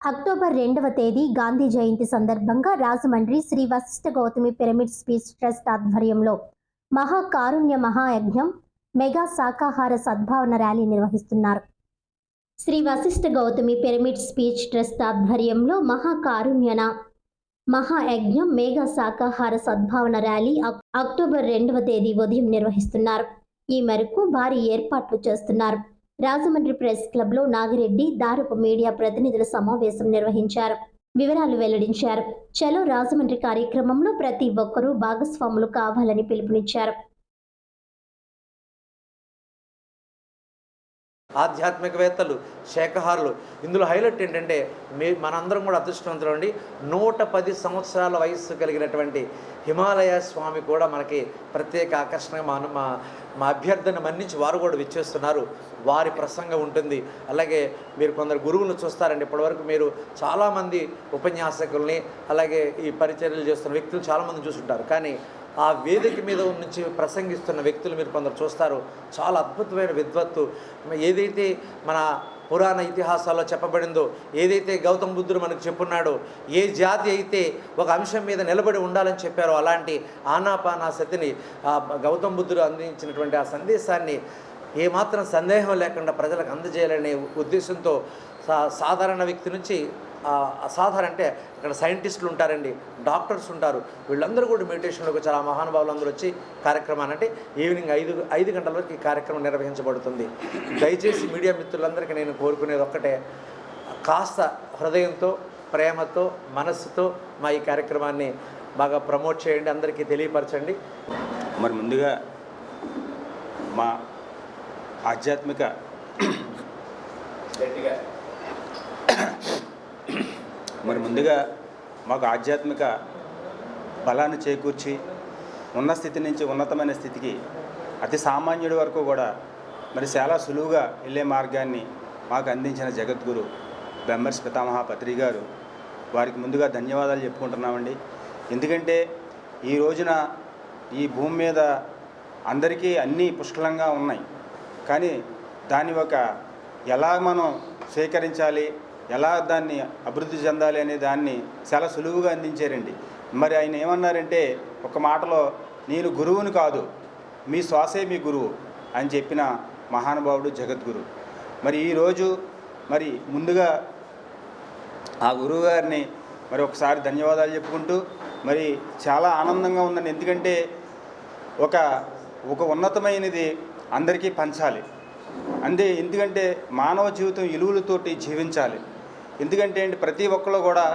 October రెండవ తేదీ గాంధీ జయంతి సందర్భంగా Rajahmundry Shri Vashishta Gautami pyramid speech trust ఆధ్వర్యంలో మహా కారుణ్య మహాయజ్ఞం మెగా శాకాహార సద్భావన ర్యాలీ నిర్వహిస్తున్నారు. Shri Vashishta Gautami pyramid speech trust ఆధ్వర్యంలో మహా కారుణ్యన మహాయజ్ఞం మేఘా శాకాహార సద్భావన ర్యాలీ అక్టోబర్ రెండవ తేదీ ఉదయం నిర్వహిస్తున్నారు. ఈ మేరకు భారీ ఏర్పాట్లు చేస్తున్నారు. రాజమండ్రి ప్రెస్ క్లబ్లో నాగిరెడ్డి దారపు మీడియా ప్రతినిధుల సమావేశం నిర్వహించారు. వివరాలు వెల్లడించారు. చలో రాజమండ్రి కార్యక్రమంలో ప్రతి ఒక్కరూ భాగస్వాములు కావాలని పిలుపునిచ్చారు. ఆధ్యాత్మికవేత్తలు శాఖహారులు. ఇందులో హైలైట్ ఏంటంటే మీ మనందరం కూడా అదృష్టవంతులు అండి. నూట పది సంవత్సరాల వయస్సు కలిగినటువంటి హిమాలయ స్వామి కూడా మనకి ప్రత్యేక ఆకర్షణగా మా మా మా అభ్యర్థన మన్నించి వారు కూడా విచ్చేస్తున్నారు. వారి ప్రసంగం ఉంటుంది. అలాగే మీరు కొందరు గురువులను చూస్తారండి. ఇప్పటివరకు మీరు చాలామంది ఉపన్యాసకుల్ని అలాగే ఈ పరిచర్యలు చేస్తున్న వ్యక్తులు చాలామంది చూసుంటారు. కానీ ఆ వేదిక మీద నుంచి ప్రసంగిస్తున్న వ్యక్తులు మీరు కొందరు చూస్తారు. చాలా అద్భుతమైన విద్వత్తు. ఏదైతే మన పురాణ ఇతిహాసాల్లో చెప్పబడిందో ఏదైతే గౌతమ బుద్ధుడు మనకు చెప్పున్నాడో ఏ జాతి అయితే ఒక అంశం మీద నిలబడి ఉండాలని చెప్పారో అలాంటి ఆనాపానాసతిని ఆ గౌతమ బుద్ధుడు అందించినటువంటి ఆ సందేశాన్ని ఏమాత్రం సందేహం లేకుండా ప్రజలకు అందజేయాలనే ఉద్దేశంతో సా సాధారణ వ్యక్తి నుంచి అసాధారణ అంటే ఇక్కడ సైంటిస్టులు ఉంటారండి డాక్టర్స్ ఉంటారు. వీళ్ళందరూ కూడా మెడిటేషన్లోకి చాలా మహానుభావులు అందరూ వచ్చి కార్యక్రమాన్ని అంటే ఈవినింగ్ ఐదు ఐదు గంటల వరకు ఈ కార్యక్రమం నిర్వహించబడుతుంది. దయచేసి మీడియా మిత్రులందరికీ నేను కోరుకునేది ఒక్కటే. కాస్త హృదయంతో ప్రేమతో మనస్సుతో మా ఈ కార్యక్రమాన్ని బాగా ప్రమోట్ చేయండి అందరికీ తెలియపరచండి. మరి ముందుగా మా ఆధ్యాత్మిక మరి ముందుగా మాకు ఆధ్యాత్మిక బలాన్ని చేకూర్చి ఉన్న స్థితి నుంచి ఉన్నతమైన స్థితికి అతి సామాన్యుడి వరకు కూడా మరి చాలా సులువుగా వెళ్ళే మార్గాన్ని మాకు అందించిన జగద్గురు బెమ్మర్స్ పితామహ పత్రి గారు. వారికి ముందుగా ధన్యవాదాలు చెప్పుకుంటున్నామండి. ఎందుకంటే ఈ రోజున ఈ భూమి మీద అందరికీ అన్నీ పుష్కలంగా ఉన్నాయి. కానీ దాని ఒక ఎలా మనం స్వీకరించాలి ఎలా దాన్ని అభివృద్ధి చెందాలి అనే దాన్ని చాలా సులువుగా అందించారండి. మరి ఆయన ఏమన్నారంటే ఒక మాటలో నేను గురువుని కాదు మీ శ్వాసే మీ గురువు అని చెప్పిన మహానుభావుడు జగద్గురు. మరి ఈరోజు మరి ముందుగా ఆ గురువు గారిని మరి ఒకసారి ధన్యవాదాలు చెప్పుకుంటూ మరి చాలా ఆనందంగా ఉందండి. ఎందుకంటే ఒక ఒక ఉన్నతమైనది అందరికీ పంచాలి. అంతే ఎందుకంటే మానవ జీవితం ఇలువలతోటి జీవించాలి. ఎందుకంటే ఏంటి? ప్రతి ఒక్కళ్ళు కూడా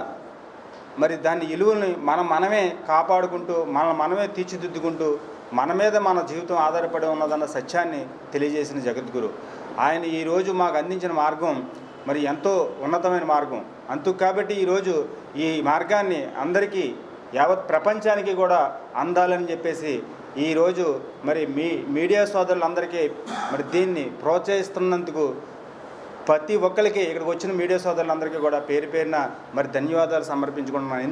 మరి దాని విలువని మనం మనమే కాపాడుకుంటూ మన మనమే తీర్చిదిద్దుకుంటూ మన మీద మన జీవితం ఆధారపడి ఉన్నదన్న సత్యాన్ని తెలియజేసిన జగద్గురు. ఆయన ఈరోజు మాకు అందించిన మార్గం మరి ఎంతో ఉన్నతమైన మార్గం. అందుకు కాబట్టి ఈరోజు ఈ మార్గాన్ని అందరికీ యావత్ ప్రపంచానికి కూడా అందాలని చెప్పేసి ఈరోజు మరి మీ మీడియా సోదరులందరికీ మరి దీన్ని ప్రోత్సహిస్తున్నందుకు ప్రతి ఒక్కరికి ఇక్కడికి వచ్చిన మీడియా సోదరులందరికీ కూడా పేరు పేరున మరి ధన్యవాదాలు సమర్పించుకుంటున్నాను.